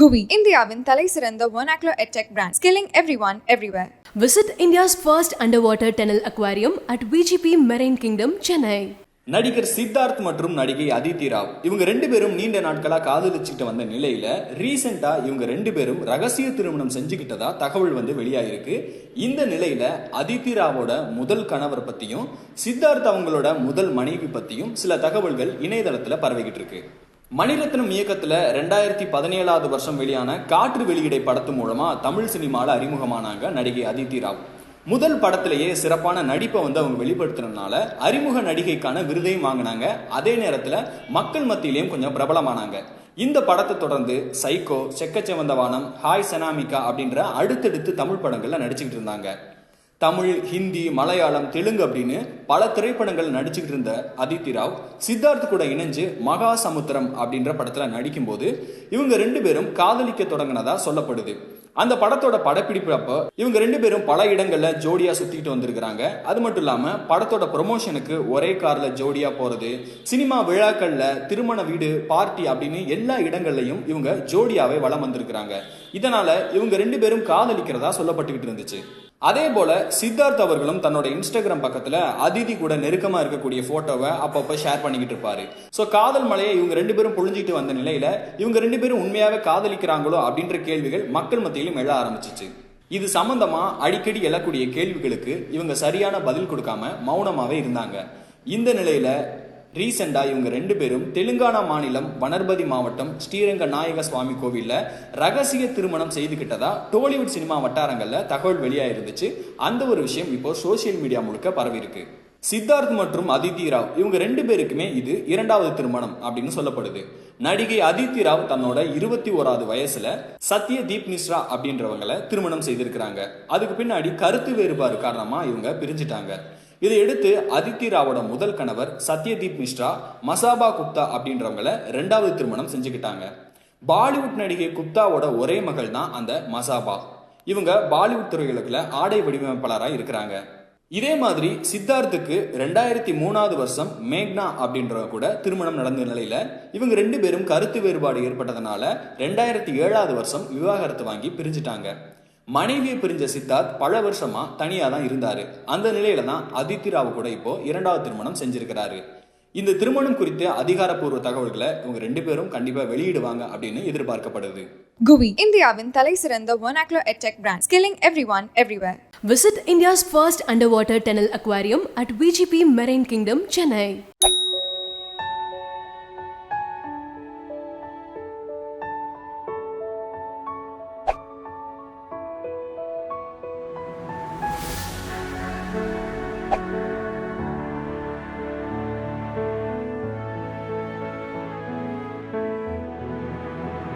குவி இந்தியாவின் தலை சிறந்த vernacular edtech brand skilling everyone everywhere. Visit India's first underwater tunnel aquarium at VGP Marine Kingdom, Chennai. நடிகர் சித்தார்த் மற்றும் நடிகை அதித்தி ராவ் இவங்க ரெண்டு பேரும் நீண்ட நாட்களா காதலிச்சுட்டு வந்த நிலையில ரீசெண்டா இவங்க ரெண்டு பேரும் ரகசிய திருமணம் செஞ்சுக்கிட்டதா தகவல் வந்து வெளியாயிருக்கு. இந்த நிலையில அதித்தி ராவோட முதல் கணவர் பத்தியும் சித்தார்த் அவங்களோட முதல் மனைவி பத்தியும் சில தகவல்கள் இணையதளத்துல பரவிக்கிட்டு இருக்கு. மணிரத்னம் இயக்கத்துல ரெண்டாயிரத்தி பதினேழாவது வருஷம் வெளியான காற்று வெளியிடை படத்து மூலமா தமிழ் சினிமாவில் அறிமுகமானாங்க நடிகை அதித்தி ராவ். முதல் படத்திலேயே சிறப்பான நடிப்பை வந்து அவங்க வெளிப்படுத்துறதுனால அறிமுக நடிகைக்கான விருதையும் வாங்கினாங்க. அதே நேரத்துல மக்கள் மத்தியிலையும் கொஞ்சம் பிரபலமானாங்க. இந்த படத்தை தொடர்ந்து சைக்கோ செக்கச்செவந்த வானம் ஹாய் செனாமிகா அப்படின்ற அடுத்தடுத்து தமிழ் படங்கள்ல நடிச்சுக்கிட்டு இருந்தாங்க. தமிழ் ஹிந்தி மலையாளம் தெலுங்கு அப்படின்னு பல திரைப்படங்கள் நடிச்சுக்கிட்டு இருந்த அதித்தி ராவ் சித்தார்த் கூட இணைஞ்சு மகா சமுத்திரம் அப்படின்ற படத்தில் நடிக்கும்போது இவங்க ரெண்டு பேரும் காதலிக்க தொடங்கினதா சொல்லப்படுது. அந்த படத்தோட படப்பிடிப்பு அப்போ இவங்க ரெண்டு பேரும் பல இடங்கள்ல ஜோடியா சுத்திட்டு வந்திருக்கிறாங்க. அது மட்டும் இல்லாம படத்தோட ப்ரொமோஷனுக்கு ஒரே கார்ல ஜோடியா போறது சினிமா விழாக்கள்ல திருமண வீடு பார்ட்டி அப்படின்னு எல்லா இடங்கள்லையும் இவங்க ஜோடியாவே வலம் வந்திருக்கிறாங்க. இதனால இவங்க ரெண்டு பேரும் காதலிக்கிறதா சொல்லப்பட்டுக்கிட்டு இருந்துச்சு. அதே போல சித்தார்த் அவர்களும் தன்னோட இன்ஸ்டாகிராம் பக்கத்துல அதிதி கூட நெருக்கமா இருக்கக்கூடிய போட்டோவை அப்பப்போ ஷேர் பண்ணிக்கிட்டு இருப்பாரு. ஸோ காதல் மலையை இவங்க ரெண்டு பேரும் புழிஞ்சிட்டு வந்த நிலையில இவங்க ரெண்டு பேரும் உண்மையாவே காதலிக்கிறாங்களோ அப்படின்ற கேள்விகள் மக்கள் மத்தியிலும் எழ ஆரம்பிச்சிச்சு. இது சம்பந்தமா அடிக்கடி எழக்கூடிய கேள்விகளுக்கு இவங்க சரியான பதில் கொடுக்காம மௌனமாவே இருந்தாங்க. இந்த நிலையில ரீசெண்டாக இவங்க ரெண்டு பேரும் தெலுங்கானா மாநிலம் வனர்பதி மாவட்டம் ஸ்ரீரங்க நாயக சுவாமி கோவிலில் ரகசிய திருமணம் செய்துக்கிட்டதா டோலிவுட் சினிமா வட்டாரங்களில் தகவல் வெளியாயிருந்துச்சு அந்த ஒரு விஷயம் இப்போ சோசியல் மீடியா முழுக்க பரவிருக்கு சித்தார்த் மற்றும் அதித்தி ராவ் இவங்க ரெண்டு பேருக்குமே இது இரண்டாவது திருமணம் அப்படின்னு சொல்லப்படுது. நடிகை அதித்தி ராவ் தன்னோட இருபத்தி ஓராவது வயசுல சத்ய தீப் மிஸ்ரா அப்படின்றவங்களை திருமணம் செய்திருக்கிறாங்க. அதுக்கு பின்னாடி கருத்து வேறுபாடு காரணமா இவங்க பிரிஞ்சிட்டாங்க. இதையடுத்து அதித்தி ராவோட முதல் கணவர் சத்யதீப் மிஸ்ரா மசாபா குப்தா அப்படின்றவங்கள ரெண்டாவது திருமணம் செஞ்சுக்கிட்டாங்க. பாலிவுட் நடிகை குப்தாவோட ஒரே மகள் தான் அந்த மசாபா. இவங்க பாலிவுட் துறைகளுக்குள்ள ஆடை வடிவமைப்பாளராக இருக்கிறாங்க. இதே மாதிரி சித்தார்த்துக்கு ரெண்டாயிரத்தி மூணாவது வருஷம் மேக்னா அப்படின்ற கூட திருமணம் நடந்த நிலையில இவங்க ரெண்டு பேரும் கருத்து வேறுபாடு ஏற்பட்டதுனால ரெண்டாயிரத்தி ஏழாவது வருஷம் விவாகரத்து வாங்கி பிரிஞ்சிட்டாங்க. மனைவியை பிரிஞ்ச சித்தார்த் பல வருஷமா தனியா தான் இருந்தாரு. அந்த நிலையில தான் அதித்தி ராவ் கூட இப்போ இரண்டாவது திருமணம் செஞ்சிருக்கிறாரு. இந்த திருமணம் குறித்த அதிகாரப்பூர்வ தகவல்களை இவங்க ரெண்டு பேரும் கண்டிப்பா வெளியிடுவாங்க அப்படின்னு எதிர்பார்க்கப்படுது. குவி இந்தியாவின் தலை சிறந்த vernacular edtech brand skilling everyone everywhere. Visit India's first underwater tunnel aquarium at VGP Marine Kingdom, Chennai.